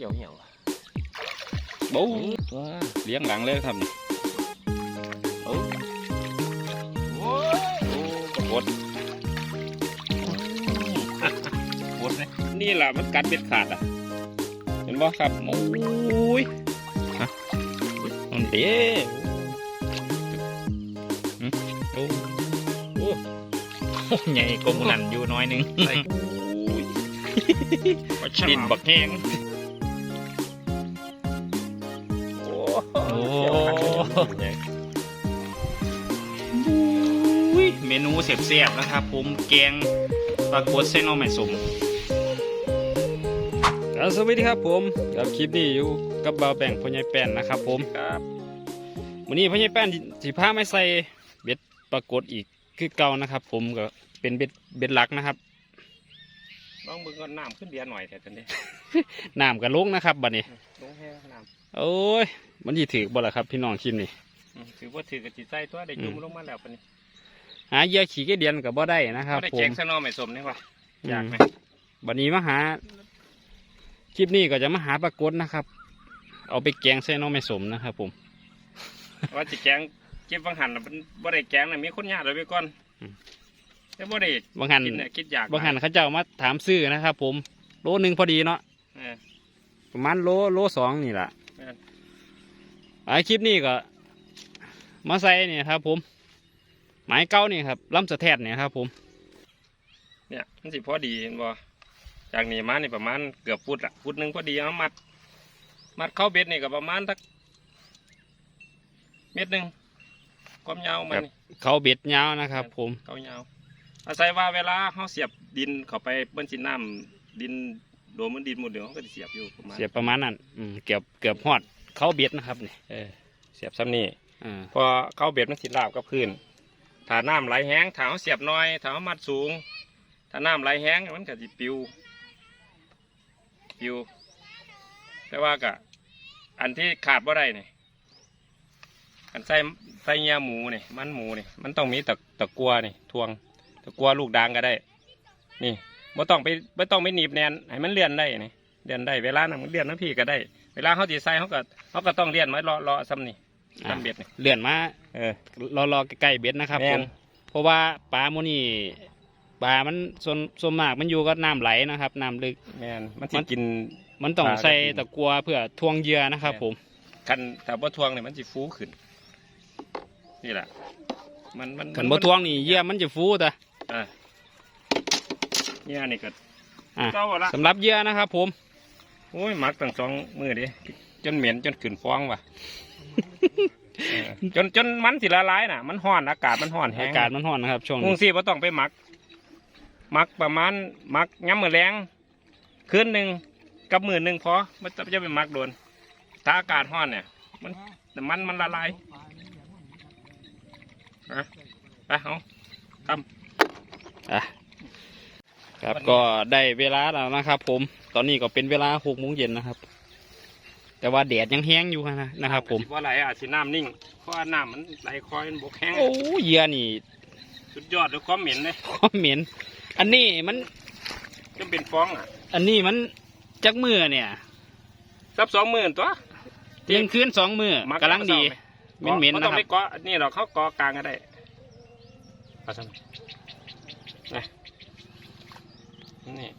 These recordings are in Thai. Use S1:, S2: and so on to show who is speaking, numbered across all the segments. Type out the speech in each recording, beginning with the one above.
S1: เกี่ยวเหี่ยวอะ
S2: บูว้าเลี้ยงหลังเลยครับนี่โอ้
S1: โอ้ย
S2: โอ้ปรากฏปรากฏเลยนี่แหละมันกัดเบ็ดขาดอะ เห็นบ่ครับโอ้ยฮะมันเด้หึโอ้โอ้
S3: โอ้ใหญ่กว่าหมูนันอยู่น้อยหนึง
S2: โอ้ยดินบักแห้ง อุ้
S3: ยเมนูเสียบๆนะครับ ผมแกงปลากดเส้นเอาแม่สม
S2: ครับสวัสดีครับผมกับคลิปนี้อยู่กับบ่าวแบ่งพ่อใหญ่แป้นนะครับผม
S1: ครับ
S2: วันนี้พ่อใหญ่แป้นสิพาไม่ใส่เบ็ดปรากฏอีกคือเก่านะครับ ผมก็เป็นเบ็ดเบ็ดหลักนะครับ
S1: ลองเบิ่งก่อนน้ำขึ้นเดียหน่อยแต่ตอนนี้
S2: น้ำก็ลงนะครับบัดนี้
S1: ลงแห้งน้
S2: โอ้ย มันสิถือบ่ล่ะครับ พี่น้องคลิปนี้ำ
S1: อืมถือว่าถือกับจิตใจตัวได้จุ่มลงมาแล้วปะนี่
S2: หาเหยื่อขี่กระเดียนก็บ่ได้นะครับ
S1: ได้
S2: ผ
S1: แจ
S2: ม
S1: งซะหนอไม่สมนี่วะอยากไหม
S2: บัดนี้มาหาคลิปนี้ก็จะมาหาปรากฏนะครับ เอาไปแกงใส่หน้องไม่สมนะครับ ผม
S1: ว่าจะแกงเก็บวังหันน่ะมันบ่ได้แกงน่ะมีคนญาติเลยไปก่อน
S2: อืม
S1: แต่บ่ได้
S2: บางหัน
S1: กินน่ะคิดอยาก
S2: บางหันเขาเจ้ามาถามซื้อนะครับผม โลหนึ่งพอดีเนาะ
S1: เออ
S2: ประมาณโลโลสองนี่แหละ
S1: แม่น
S2: ไอคลิปนี้ก็ มาใส่เนี่ยครับ ผม หมายเก้านี่ครับลำสะแทดเนี่ยครับ ผม
S1: เนี่ยมันสิพอดีเห็นบ่จากนี้มานี่ประมาณเกือบฟุตละฟุตหนึ่งพอดีเอามัด มัดเข้าเบ็ดนี่ก็ประมาณสักเม็ดหนึ่งความยาวมันนี่
S2: เขาเบ็ดยาวนะครับ ผม
S1: เขายาว อาศัยว่าเวลาเขาเสียบดินเข้าไปเบิ้นสิน้ำดินโดนมันดินหมดเดี๋ยวเขาก็จะเสียบอยู่ประมาณ
S2: เสียบประมาณนั้นอืมเกือบเกือบหอดเขาเบ็ดนะครับนี่
S1: เออเสียบซ้ำนี่
S2: อ่า
S1: พอเข้าเบ็ดมันสิราบกับพื้นถ้าน้ำไหลแห้งถ้าเขาเสียบน้อยถ้าเขามัดสูง ถ้าน้ำไหลแห้งมันก็จะปิวปิว แต่ว่ากะอันที่ขาดบ่ได้นี่อันใส่ใส่เงียหมูนี่มันหมูนี่มันต้องมีตะตะกัวนี่ทวง ตะกัวลูกดางก็ได้ นี่บ่ต้องไปบ่ต้องไปหนีบแนนให้มันเลื่อนได้นี่เลื่อนได้เวลานั้นมันเลื่อนน้ำพี่ก็ได้ เวลาเขาตีใส่เขาก็เขาก็ต้องเลื่อนไว้รอรอซ้ำนี่
S2: อ่า
S1: ซ้ำเบ็ดนี่
S2: เลื่อนมา
S1: เออ
S2: รอรอใกล้ๆเบ็ดนะครับ
S1: แม่
S2: ผ
S1: น
S2: มเพราะว่าปลาโมอนี่ปลามันส่วนส่วนมากมันอยู่ก็น้ำไหลนะครับน้ำลึก
S1: แม่นมันสิกิน
S2: มันต้อง
S1: ปลาก็
S2: ใส่
S1: กิน
S2: ตะกัวเพื่อทวงเหยื่อนะครับ
S1: แม่น
S2: ผม
S1: คันแต่บ่ทวงเนี่ยมันสิฟูขึ้น นี่แหละมันมัน
S2: ขันบ่ทวงนี่เหยื่อมันจะฟูแต่
S1: อ่า เนี่ยนี่ก็
S2: อะ
S1: เจ้าละ
S2: สำหรับเหยื่อนะครับผม
S1: โอ้ยหมักตั้งสองมือดิจนเหม็นจนขึ้นฟองว่ะเออจนจนมันสิละลายน่ะ มันห้อนอากาศมันห้อนแห้
S2: อางกาศมันร้อนนะครับช่วง
S1: มุ
S2: นี้
S1: งซี่บ่ต้องไปหมักหมักประมาณหมักย้ำมือแรงคืนหนึ่งกับมือหนึ่งพอมันจะจะไปหมักโดนถ้าอากาศห้อนเนี่ย มันแต่มันมันละลายนะไปเอาทำ
S2: อะครับก็ได้เวลาแล้วนะครับผมตอนนี้ก็เป็นเวลาหกโมงเย็นนะครับ แต่ว่าแดดยังแห้งอยู่นะนะครับ ผม
S1: ว่าไหลอาจสิน้ำนิ่งเพราะว่าน้ำมันไหลคอยมันบกแห้ง
S2: โอ้เหยื่อนี่
S1: สุดยอดด้วยความเหม็นเลย
S2: ความเหม็น อันนี้มัน
S1: จะเป็นฟองอะ
S2: อันนี้มันจักมือเนี่ย
S1: ซับสองหมื่นตัว
S2: เที่ยงคืนสองมือ
S1: มั
S2: กำลังดีเหม็นๆ
S1: มั
S2: นะ
S1: ต้อง
S2: ครั
S1: ไป
S2: บ
S1: เกาะนี่เราเขาเกาะกลางก็ได้เอาซ้ำ นะนี่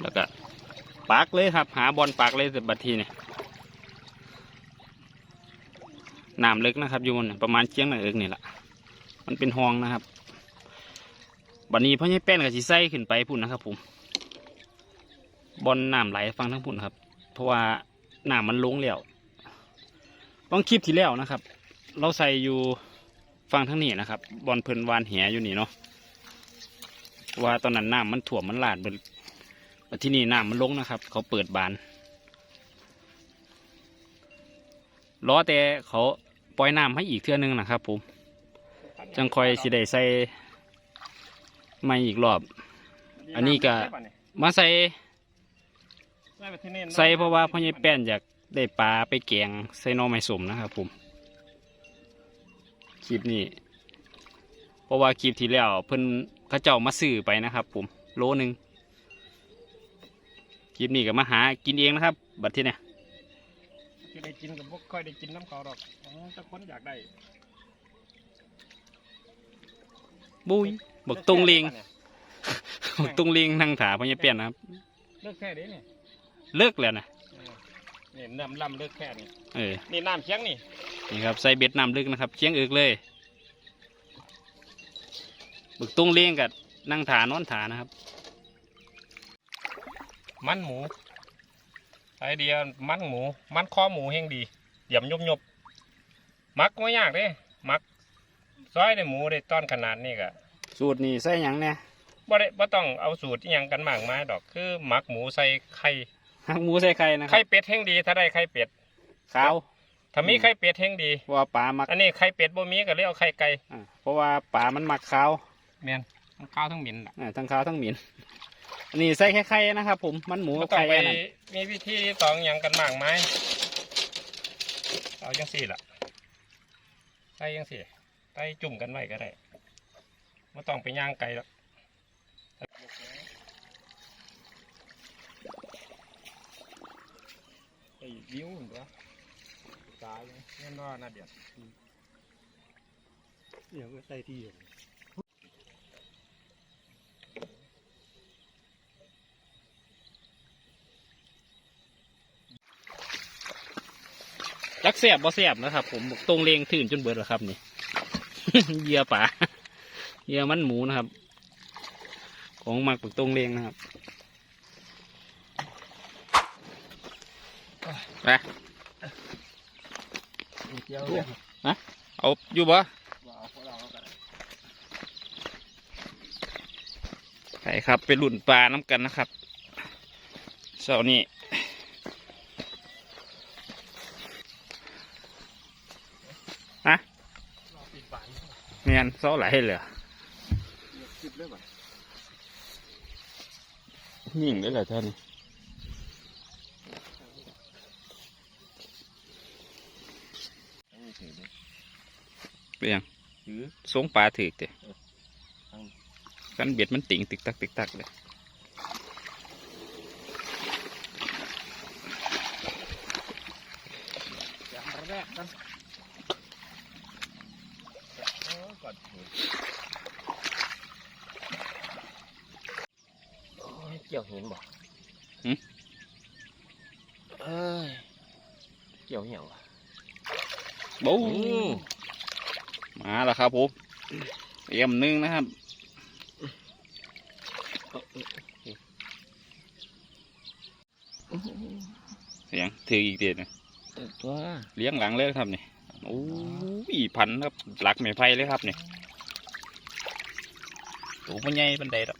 S2: แล้วก็ปากเลยครับ หาบอลปากเลยแต่บัทีเนี่ยน้ำลึกนะครับอยู่มันประมาณเชียงหน่อยเอิกนี่แหละมันเป็นห้องนะครับบัดนี้พ่อใหญ่แป้นกับสีไส้ขึ้นไปพุ่นนะครับผมบอลน้ำไหลฟังทั้งพุ่นครับ เพราะว่าน้ำมันลงแล้วต้องคลิปที่แล้วนะครับ เราใส่อยู่ ฟังทั้งนี้นะครับ บอลเพลินวานแหอยู่นี่เนาะว่าตอนนั้นน้ำมันถ่วมมันหลาดบิดแต่ที่นี่น้ำมันลงนะครับ เขาเปิดบานล้อแต่เขาปล่อยน้ำให้อีกเทื่อนึงนะครับผมจังคอยสิได้ใส่ไม่อีกรอบ อันนี้ก็มาใส่ใส่เพราะว่าพ่อใหญ่แป้นอยากได้ปลาไปแกงใส่นอไม้สมนะครับผม คลิปนี้ เพราะว่าคลิปที่แล้วเพิ่นเขาเจ้ามาซื้อไปนะครับ ผมโลหนึ่งคลิปนี้ก็มาหากินเองนะครับ บัดที่เนี่ย
S1: ที่ได้กินกับพวกค่อยได้กินน้ำเขาดอกอ๋อแต่คนอยากได้
S2: บุยบักตรงเลงบักตรงเลงนั่งถาพญาเปียนนะครับ
S1: เลิกแค่นี้เนี่ย
S2: เลิกแล้วนะ
S1: นี่น้ำลำเลิกแค่นี้
S2: เออ
S1: นี่น้ำเคียงนี่
S2: นี่ครับใส่เบ็ดน้ำลึกนะครับเชียงเอิกเลยบักตรงเลงกับนั่งถานอนถานะครับ
S1: มันหมูไอเดียมันหมู มันคอหมูแห่งดีเดี่ยมยบยบๆมักไม่ยากเด้มักซอยในหมูได้ต้อนขนาดนี้ก็
S2: สูตรนี่ใส่หยังเนี่ย
S1: บ่ได้บ่ต้องเอาสูตรอิหยังกันมากมายดอกคือหมักหมูใส่ไข่
S2: หักหมูใส่ไข่นะครั
S1: ไข่
S2: บ
S1: เป็ดแห่งดีถ้าได้ไข่เป็ด
S2: ขาว
S1: ถ้ามีไข่เป็ดแห่งดี
S2: เพราะว่าปลามัก
S1: อันนี้ไข่เป็ดบ่มีก็เลยเอาไข่ไก่
S2: อ่าเพราะว่าปลามันมักขาว
S1: แม่นมันข้าวทั้งหมิ่นล่ะ
S2: อ่าทั้งขาวทั้งหมิ่นอันนี้ใส่แค่ไข่นะครับ ผมมันหมู
S1: บ่
S2: กับ
S1: ต้อง
S2: ไข่
S1: ไป
S2: อันนั้น
S1: มีวิธีตองหยังกันมากมายเอาจังสี่ล่ะใส่จังสี่ใส่จุ่มกันไว้ก็ได้บ่ต้องไปย่างไก่หรอกไอ้วิวเหรอ ตายเลยแน่นอนนะเดี๋ยว
S4: เนี่ยก็ใส่ที่อยู่
S2: จักเสียบบ่เสียบนะครับ ผมตรงเลงถื่นจนเบิดแล้วครับนี่เหยื่อป่าเหยื่อมันหมูนะครับ ของหมักปักตรงเลงนะครับไป
S1: เกี่ยว
S2: เอาอยู่บ่ไปครับไปหลุ่นปลาน้ำกันนะครับเสาร์นี้ฮะเมียนเสาไหลเหรอยิงได้เหรอท่าน เป็นยัง
S1: ถือ
S2: สงปลาถือเตะ
S1: เอา
S2: กันเบ็ดมันติ่งติกตักติกตักเลย
S1: อย่างแรกกันเออก่อนถือโอ้ยเกี่ยวเห็นบ่เอ้ยเกี่ยวเหี่ยวอะ
S2: บู
S1: อืม
S2: มา แล้วครับผมเอ็มหนึ่งนะครับเสียงถืออีกเดียวนะ
S1: ตัว
S2: เลี้ยงหลังเลยครับนี่โอ้ยพันครับหลักไม้ไผ่เลยครับนี่ตัวมันใหญ่เป็นใดดอก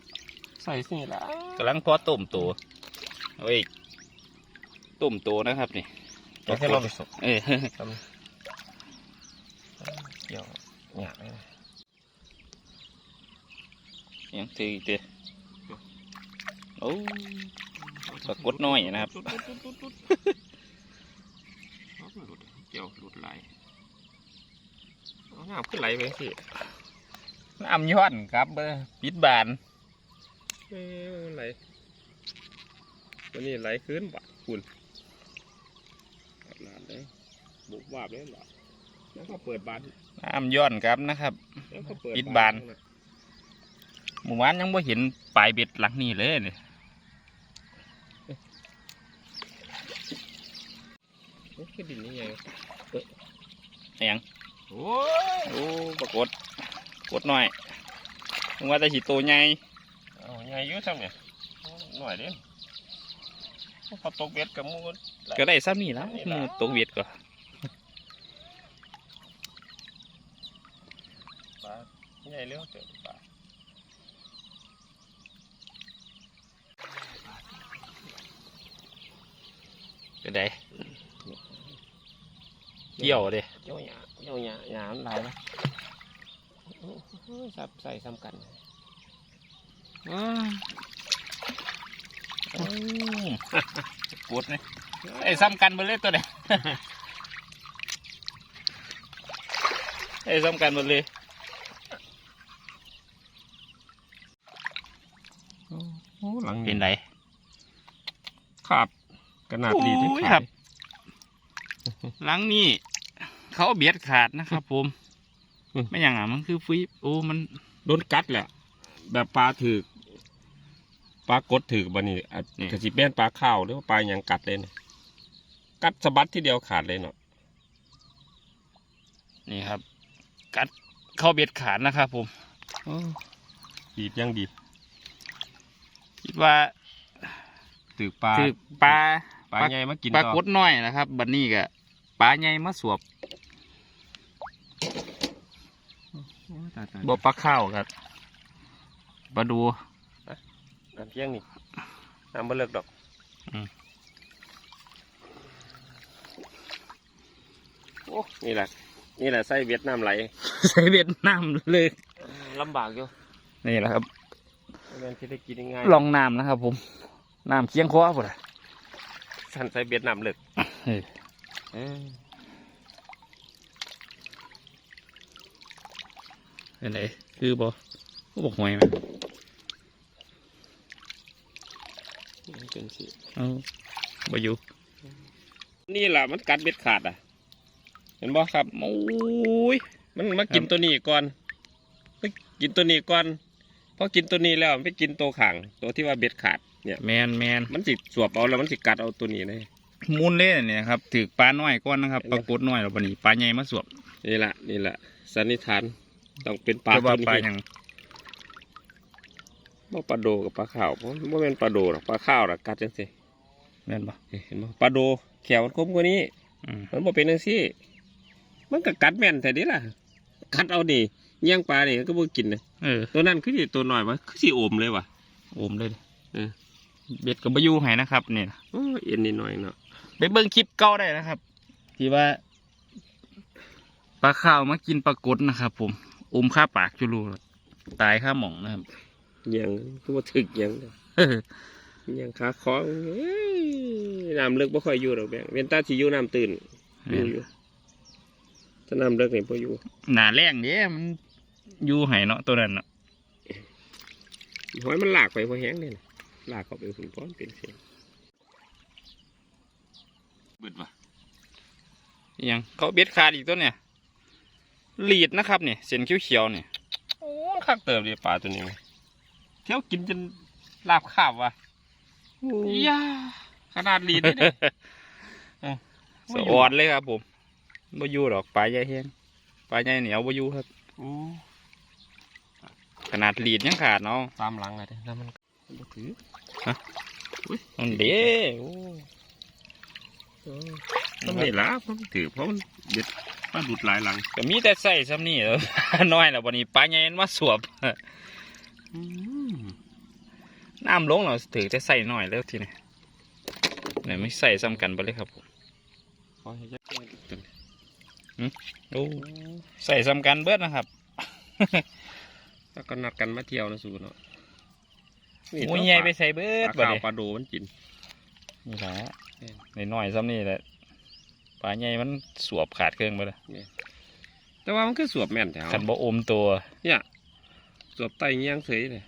S1: ใส่สิละ
S2: กำลังพอต้มตัวเอาอีกต้มตัวนะครับนี่
S1: เดี๋ยวให้เราไปสุก
S2: เออ
S1: เกี่ยว หยาบเลยนะ
S2: ยังถืออีกเดียวโอ้ปรากฏน้อยนะครับ
S1: หลุดเกี่ยวหลุดไหลเอาหยาบขึ้นไหลไปสิ
S2: น้ำย้อนครับเบอร์ปิดบาน
S1: เอ้ยไหลตัวนี้ไหลขึ้นบ่ะคุณนานเลยบุกวาบเลยหรอ แล้วก็เปิดบาน
S2: น้ำย้อนครับนะครับ
S1: แล้วก็เปิด
S2: ปิดบานหมู่บ้านยังไม่เห็นปลายเบ็ดหลังนี้เลยเนี่ย
S1: โอ้ยดินนี่ไง
S2: ยัง
S1: โอ้ย
S2: โอ้ปรากฏกดหน่อยมึงว่าแต่ฉีโตวใหญ่
S1: เอาไงอยุ่ซ้ำเนี่ยหน่อยเดิพอตกเบ็ดกับหมู
S2: ก็ได้ซ้ำนี่แล้ว
S1: นี่
S2: ห
S1: ล่ะ
S2: มูตกเบ็ดก็
S1: ปลา ใหญ่เร็วเจอปลา
S2: ก็ได้เกี่ยวเด้
S1: เจ้าหยาเจ้าหยาหยามันหลายนะโอ้โหสับใส่ซ้ำกัน
S2: อ้าวโอ้กดเลยไอ้ซ้ำกันไปเลยตัวเนี้ยไอ้ซ้ำกันหมดเลย
S1: โอ้หลัง
S2: เป็นไร
S1: ขาดขนาดดีที่
S2: โอ้ย
S1: ขาด
S2: ครับหลังนี้เขาเอาเบียดขาดนะครับผม
S1: อืม
S2: ไม่อย่างอะมันคือฟุยโอ้มัน
S1: โดนกัดแหละ แบบปลาถือกปลากดถือกบันนี่อาจกระสิเป็นปลาข้าวหรือว่าปลาหยังกัดเลยนะกัดสะบัดที่เดียวขาดเลยเนาะ
S2: นี่ครับ กัดเข้าเบียดขาดนะครับผม
S1: ดีบยังดี
S2: คิดว่า
S1: ถือกปลา
S2: คือปลา
S1: ปลาใหญ่มากิน
S2: ปลา
S1: ต่อก
S2: ดน้อยนะครับ บัดนี้ก็ปลาใหญ่มาสวบ
S1: ตายตาย
S2: บ่ปลาข้าวครับปลาดู
S1: น้ำเพียงนี่น้ำบ่เลิกดอก
S2: อืม
S1: โอ้นี่แหละนี่แหละไส้เวียดนามไหล
S2: ใส่เวียดนามเลย
S1: ลำบากอยู่
S2: นี่แหละครับ
S1: ไม่ แม่นที่ได้กินง่าย
S2: ลองน้ำนะครับ ผมน้ำเคียงคอพุ่นน่ะ
S1: สันไส้เวียดนามเลิก
S2: เฮ้ย
S1: เออ
S2: เป็นไงคือบ่ก็บอกหวยไหม
S1: เป็นสิ
S2: เอาบ่อยู่
S1: นี่แหละมันกัดเบ็ดขาดอะ เห็นบ่ครับ
S2: โอ้ย
S1: มันมากินตัวนี้ก่อนไปกินตัวนี้ก่อนพ อกินตัวนี้แล้วมันไปกินตัวขางตัวที่ว่าเบ็ดขาดเนี่ย
S2: แมนแมน
S1: มันสิสวบเอาแล้วมันสิกัดเอาตัวนี้เลย
S2: มุนเล่นเนี่ยครับถือปลาน้อยก้อนนะครับปลากดน้อยแล้วบัดนี้ปลาใหญ่มาสวบ
S1: นี่แหละนี่แหละสันนิษฐานต้องเป็นปลา
S2: แต่
S1: ตั
S2: ว่าว
S1: นี้
S2: ปลาหยัง
S1: บ่ปลาโดกับปลาข้าวบ่บ่แม่นปลาโดหรอกปลาข้าวหรอกกัดจังซี่
S2: แม่นบ่
S1: เห็นบ่ปลาโดแขวมันคมกว่านี้
S2: อืม
S1: มันบ่เป็นจังซี่มันก็กัดแม่นแต่นี้ล่ะ กัดเอานี่เลี้ยงปลานี่ก็บ่กินเลย
S2: เออ
S1: ตัวนั้นคือสิตัวน้อยวะคือสิโอมเลยว่ะ
S2: โอมเลย
S1: เออ
S2: เบ็ดกับบอยูให้นะครับเนี่ย
S1: โอ้ยเอ็นนิดหน่อยเนาะ
S2: ไปเบิ่งคลิปเก่าได้นะครับ ที่ว่าปลาข้าวมากินปลากดนะครับผมอมข้าปากจุลูตายข้าหม่องนะครับ
S1: เลี้ยังคือบ่ถึกหยังเด้อเลี้ยังขาคอเอ้ยน้ำลึกบ่ค่อยอยู่ดอกแบงเว้นแตาสิอยู่น้ำตื้นอยู่อยู่ถ้าน้ำลึกนี่บ่อยู่
S2: หนาแรงเด้มัน อยู่ให้เนาะตัวนั้นเนาะ
S1: หอยมันลากไปพอแห้งเลยนะลากเข้าไปฝุ่นป้อนเป็นเสียงเบิดว่ะ
S2: อิหยังเขาเบ็ดขาดอีกตัวเนี่ยลีดนะครับเนี่ยเส้นเขียวๆเนี่ย
S1: โอ้คักเติมเลยปลาตัวนี้ไหมเที่ยวกินจนลาบข้าวว่ะ
S2: ยา
S1: ขนาดลีดนี่เนี่ย
S2: สะออนเลยครับผมบอยูดอกปลาใหญ่แห้งปลาใหญ่เหนียวบอยูครับ
S1: โอ้
S2: ขนาดลีดยังขาดเนาะ
S1: ตามหลังอะไรแล้วมันมันบ่ถือ
S2: มันเด้โอ้
S1: เออมันไม่ละมันถือเพราะมันเด็ดมันดุดหลายหลัง
S2: ก็มีแต่ใส่ซ้ำนี่แล้วน้อยแล้ววันนี้ปลาใหญ่มันมาสวบน้ำลงเราถือจะใส่หน่อยแล้วทีนี้เนี่ยไม่ใส่ซ้ำกันไปเลยครับผม
S1: ขอให้ยัดตัวนี้
S2: โอ้ใส่ซ้ำกันเบิดนะครับ
S1: แล้วก็นัดกันมาเที่ยวนะสูเนาะ
S2: โอ้ยใหญ่ไปใส่เบิ
S1: ป
S2: ด
S1: ลา
S2: บัด
S1: ขาว
S2: นี้
S1: ปลาโดมันกิน
S2: นี่แหละในน้อยๆซ้ำนี่แหละปลาใหญ่มันสวบขาดเครื่องไปเลย
S1: แต่ว่ามันคือสวบแม่นแถว
S2: ขันบ่อมตัว
S1: เนี่ยสวบไตเงี้ยงเฉยเลย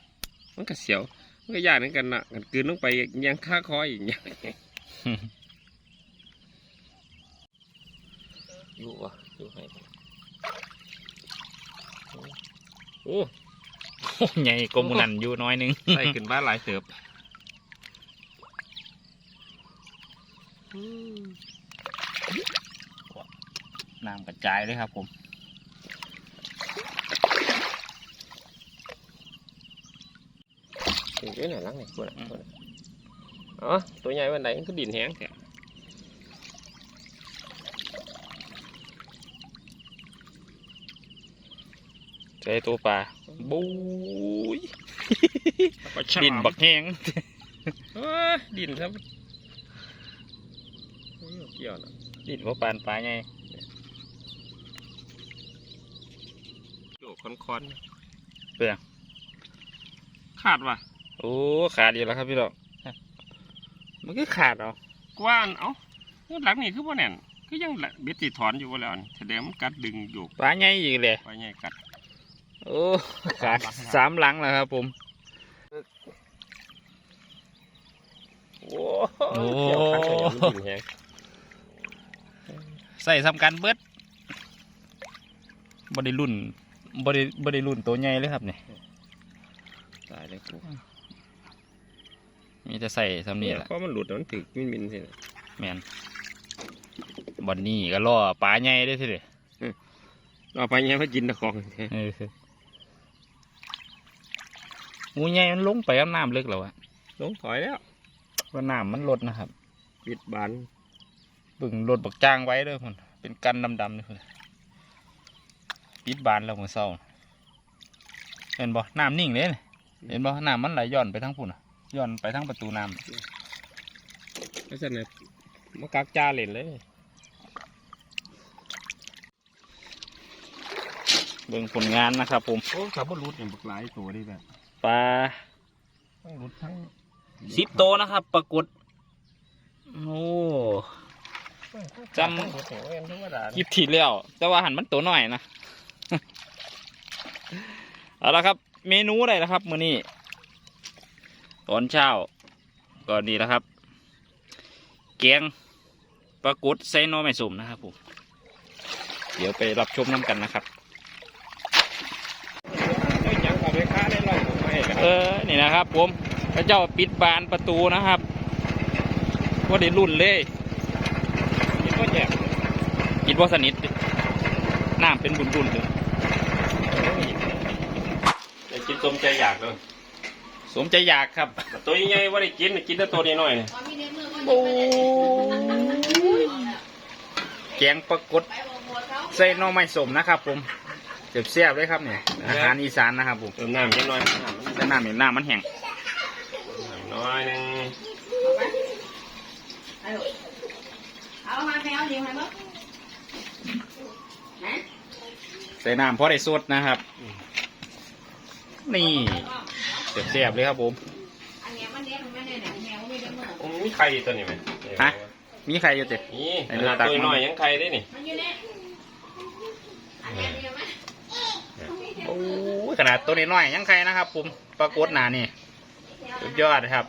S1: มันก็เสียว มันก็ยากเหมือนกันนะกันกลืนลงไปเงี้ยงค่าคออีกเงี้ยอยู่วะอยู่ให้โอ้
S2: ใหญ่กลมกันอยู่น้อยหนึง
S1: ใส่ขึ้นบ้านหลายเติบ
S2: น้ำกระจายเลยครับผม
S1: ถึงเยอะหน่อยลังเนี่ยตัวน่ะตัวน่ะอ๋อตัวใหญ่วันไหนมันก็ดินแห้งแท้
S2: ใช้ตัวปลาบู๊ย
S1: ก็
S2: ดินบักแห้ง
S1: เอ้ยดินครับโอ้ยเกี่ยวนะ
S2: ดินว่าปานปลาไง
S1: โยกคอน
S2: เปลือง
S1: ๆขาดว่ะ
S2: โอ้ขาดอยู่แล้วครับพี่ดอกมันก็ขาดเอา
S1: กว้านเอ้าหลังนี่คือบ่แน่นคือยังเบ็ดติถอนอยู่บ่แล้วนี่แสดงมันกัดดึงโยก
S2: ปลาไงอีกเลย
S1: ไปไงกัด
S2: โอ้ขาดสามหลังแล้วครับผม
S1: โอ้อ้
S2: โอ้
S1: เกี่ยวคักเลยอย่างนี้กินแฮง
S2: ใส่สำคัญเบิดบริรุ่นบริบริรุ่นตัวใหญ่เลยครับเนี่ย
S1: ตายเลยกู
S2: มีแต่ใส่สำนี่แหละ
S1: เพราะมันหลุดแล้วมันถึกมินมินสิ
S2: แมนบอนนี่ก็ล่อปลาใหญ่ได้ทีเดียว
S1: เอาไปเงี้ยมากินตะของ
S2: เออ หมูใหญ่มันลงไปกับน้ำลึกแล้วอะ
S1: ลงถอยแล้ว
S2: ว่าน้ำมันลดนะครับ
S1: ปิดบาน
S2: ปึ่งลดบักจ้างไว้เด้อคนเป็นกันดำๆเลยคนปิดบานแล้วมือเศร้าเห็นบ่น้ำนิ่งเลยนี่เห็นบ่น้ำมันไหลย้อนไปทั้งพุ่นน่ะย้อนไปทั้งประตูน้ำ
S1: เพราะฉะนั้นมากักจ้าเล่นเลย
S2: เบิ่งผลงานนะครับผม
S1: โอ้ขับรถรุดอย่างบักหลายตัวดิแบบ
S2: ปลา
S1: ทั้งรุดทั้ง
S2: สิบโตนะครับ ปรากฏ โอ้จำ
S1: ทั้งรุดโอ้ยธรรมดา
S2: คลิปที่แล้ว แต่ว่าหันมันตัวหน่อยนะ เอาละครับ เมนูอะไรนะครับมื้อนี้ตอนเช้าก็ดีแล้วครับ แกงปลากดไซโนไม่สุ่มนะครับผม เดี๋ยวไปรับชมน้ำกันนะครับ
S1: นี่
S2: นะครับผมพระเจ้าปิดบานประตูนะครับว่าได้รุ่นเลย
S1: คิดว่าแจก
S2: กินว่าสนิทน้ำเป็นบุญๆเลย
S1: แต่กินต้มใจอยากเลย
S2: สมใจอยากครับ
S1: แต่ตัวใหญ่ๆว่าได้กินกินแต่ตัวนี้น้อยเนี่ย
S2: โอ้ยแกงปลากดใส่หน่อไม้สมนะครับผม เสียบๆเลยครับเนี่ยอาหารอีสานนะครับผม
S1: เติมน้ำนิดหน่อยน้ำมัน
S2: แต่น้ำเนี่ยน้ำมันแห้ง
S1: น้อยหนึง
S4: เอามาแมวเลี้ยงไหมมั้ง
S2: ใส่น้ำพอได้สดนะครับ นี่เสียบๆเลยครับผม
S4: อันเนี้ยมันเลี้ยงไม่ได้ไหนแมวไม่ได้เมื่อ
S1: โอ้มีไข่ตัวนี้ไหม
S2: ฮะมีใครอยู่เต็
S1: นี่
S2: ไอ้
S1: ข
S2: เนื้อ
S1: นาด
S2: ตัก
S1: ตัว
S2: มัน
S1: น้อยยังไข่ได้นี่
S4: มันอยู่เนี่ยอันเนี้ยเลี้ยงไหม
S2: โอ้ยขนาด ตัวน้อยๆยังใครนะครับ ผมปลากดหนานี่สุดยอดครับ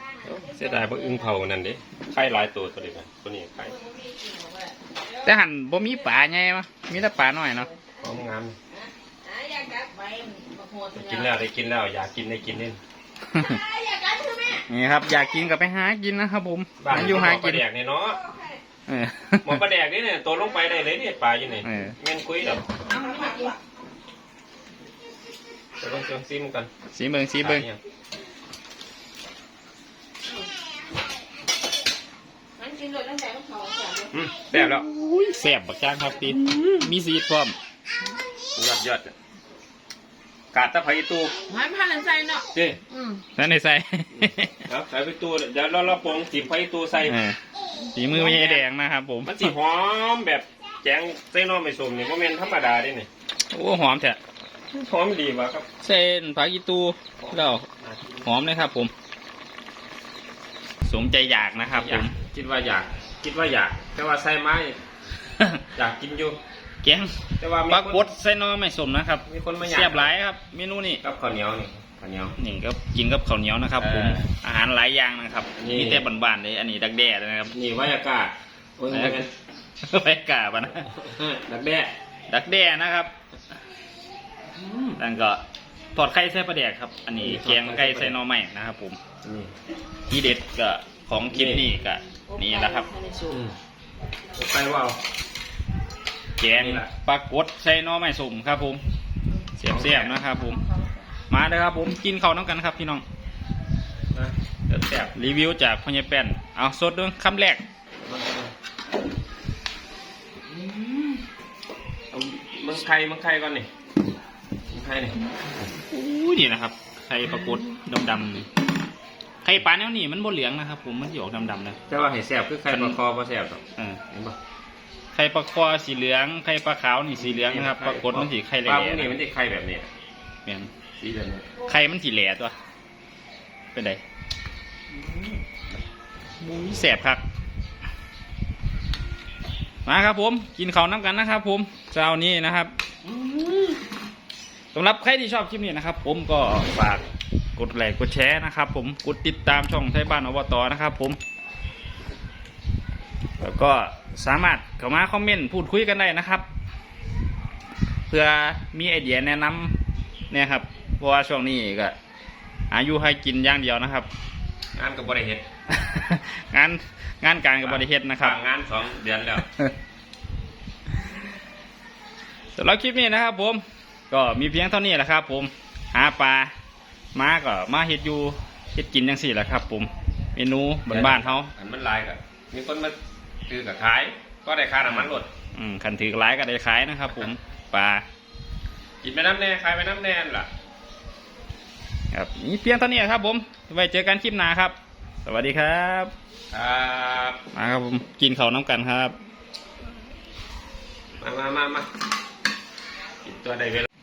S1: เสียดายพวกอึ้งเผานั่นดิไข่หลายตัวตัวนี้ไหมตัวนี้ไข่
S2: แต่หันบ่มีปลาไงมะมีแต่ปลาน้อยเนาะ
S1: พร้อมงาม
S4: อยากกัดไปมาโหด
S1: กินแล้วได้กินแล้ว อยากกินได้กินเล่น
S4: อยากกัดใช่ไหม
S2: นี่ครับ อยากกินก็ไปหากินนะครับผม
S1: บ้าน
S2: หาอยู่หา
S1: ป
S2: กิ
S1: ลานแดกเนี่ยเนาะ
S2: เออ
S1: หมอปลาแดกนี่เนี่ยตัวลงไปได้เลยเนี่ยปลาอยู่นี่
S2: เออ
S1: เงี้ยคุยแบบ
S4: เอามาผัดดี
S1: จะต้องเชิงซิมกัน
S2: สีเบิงสีเบิง
S4: มันกินเลยตั้งแต่มันเขาจับเลย
S1: อืมแซ่บแล้ว
S2: อุ้ยแซ่บบักจ้างครับตีนมีซีดพร้อม
S1: ยอดยอดกาดตะไคร้ตู้
S4: มันพันใส่เนาะ
S1: เจ้
S4: อืม
S2: นั่นในใส่
S1: ครับใส่ไปตู้เดี๋ยวเราเราปรุงสีไฟตู้ใส่
S2: เออสีมือไม่ใช่แดงนะครับผม
S1: มันสีหอมแบบแกงเส้นน้อไม่สมนี่ว่าเมนธรรมดาเด้นี่
S2: โอ้หอมแท้
S1: หอมดีว่ะครับ
S2: เส้นผักอีตูแล้วหอมเลยครับผม สมใจอยากนะครับ
S1: อ
S2: ผ
S1: ยาก
S2: ม
S1: คิดว่าอยาก คิดว่าอยาก แต่ว่าใส่ไม้อยากกินอยู่
S2: แกง
S1: แต่ว่ามี
S2: ปลา
S1: ค
S2: ก
S1: น
S2: ดใส่หน้อไม่สมนะครับ
S1: มีคนมาอยาก
S2: เสียบหลายครับ เมนูนี้
S1: กับข้าวเหนียวนี่ข้าวเหนียว
S2: นี่ก็กินกับข้าวเหนียวนะครับ ผม
S1: เออ
S2: อาหารหลายอย่างนะครับ
S1: นี่
S2: มีแต่บานๆเลยอันนี้ดักแด้เลยนะครับ
S1: นี่วายากาศโอ้ย
S2: เออ
S1: ว่ากัน
S2: ไปกาบนะ
S1: ดักแด้
S2: ดักแด้นะครับ นั่นก็ทอดไข่ใส่ปลาแดกครับ อันนี้แกงไก่ใส่หน่อไม้นะครับผม
S1: นี่
S2: ที่เด็ดก็ของคลิปนี้ก็นี่แหละครับ
S1: อืมไปว่าว
S2: แกงปลากดใส่หน่อไม้สุ่มครับผมเสียบเสียบๆนะครับผม มาเลยครับผมกินข้าวน้ำกันครับพี่น้อง
S1: นะเดี๋ยวแซ่บ
S2: รีวิวจากพญายแป้นเอาสดด้วยคำแรก
S1: เอามึงไข่มึงไข่ก่อนนี่มึง ไข่นี่
S2: อู้นี่นะครับ ไข่ปลากดดำๆนี่ไข่ปลาแนวนี้มันบนเหลืองนะครับ ผม มันจะออกดำๆนะ
S1: แต่ว่าให้แซ่บคือไข่ปลาคอบ่แซ่บหรอก
S2: เออ
S1: เห็นปะ
S2: ไข่ปลาคอสีเหลือง ไข่ปลาขาวนี่สีเหลืองนะครับปลากดมันสีไข่แห
S1: ปลา
S2: ล่
S1: พวก
S2: ๆ
S1: นี้
S2: นะ
S1: มันจะไข่แบบนี้
S2: เมียน
S1: สีแบบนี้
S2: ไข่มันสีแหล่ตัว เป็นไงมุ้ยแสบครับ มาครับผม กินข้าวน้ำกันนะครับผมเช้านี้นะครับ สำหรับใครที่ชอบคลิปนี้นะครับ ผมก็ฝากกดไลค์กดแชร์นะครับผมกดติดตามช่องไทยบ้านอบตนะครับ ผม แล้วก็สามารถเข้ามาคอมเมนต์พูดคุยกันได้นะครับ เพื่อมีไอเดียแนะนำเนี่ยครับเพราะว่าช่วงนี้ก็อายุให้กินอย่างเดียวนะครับ
S1: งานกับบริเฮ็ด
S2: งานงานการกับบริเฮ็ดนะครับ
S1: งานสองเดือนแล้ว
S2: สำหรับคลิปนี้นะครับผม ก็มีเพียงเท่านี้แหละครับ ผมหาปลามาก็มาเฮ็ดอยู่เฮ็ดกินจังสี่แหละครับ ผมเมนูบ้านๆเขา
S1: อันมันหลายกับมีคนมาซื้อกับขาย ก็ได้ค่าน้ำมันรถ
S2: อืมคันถือร้ายก็ได้ขายนะครับ ผมปลา
S1: กินไปน้ำแน่ขายไปน้ำแน่นล่ะ
S2: ครับมีเพียงเท่านี้ครับ ผมไว้เจอกันคลิปหน้าครับ สวัสดีครับ
S1: ครับ
S2: มาครับผมกินข้าวน้ำกันครับ
S1: มามามามากินตัวได้เวลา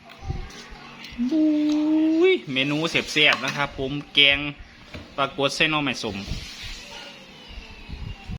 S2: บุ้ยเมนูเสียบๆนะครับ ผมแกงปลากรดเส้นน่อไม่สม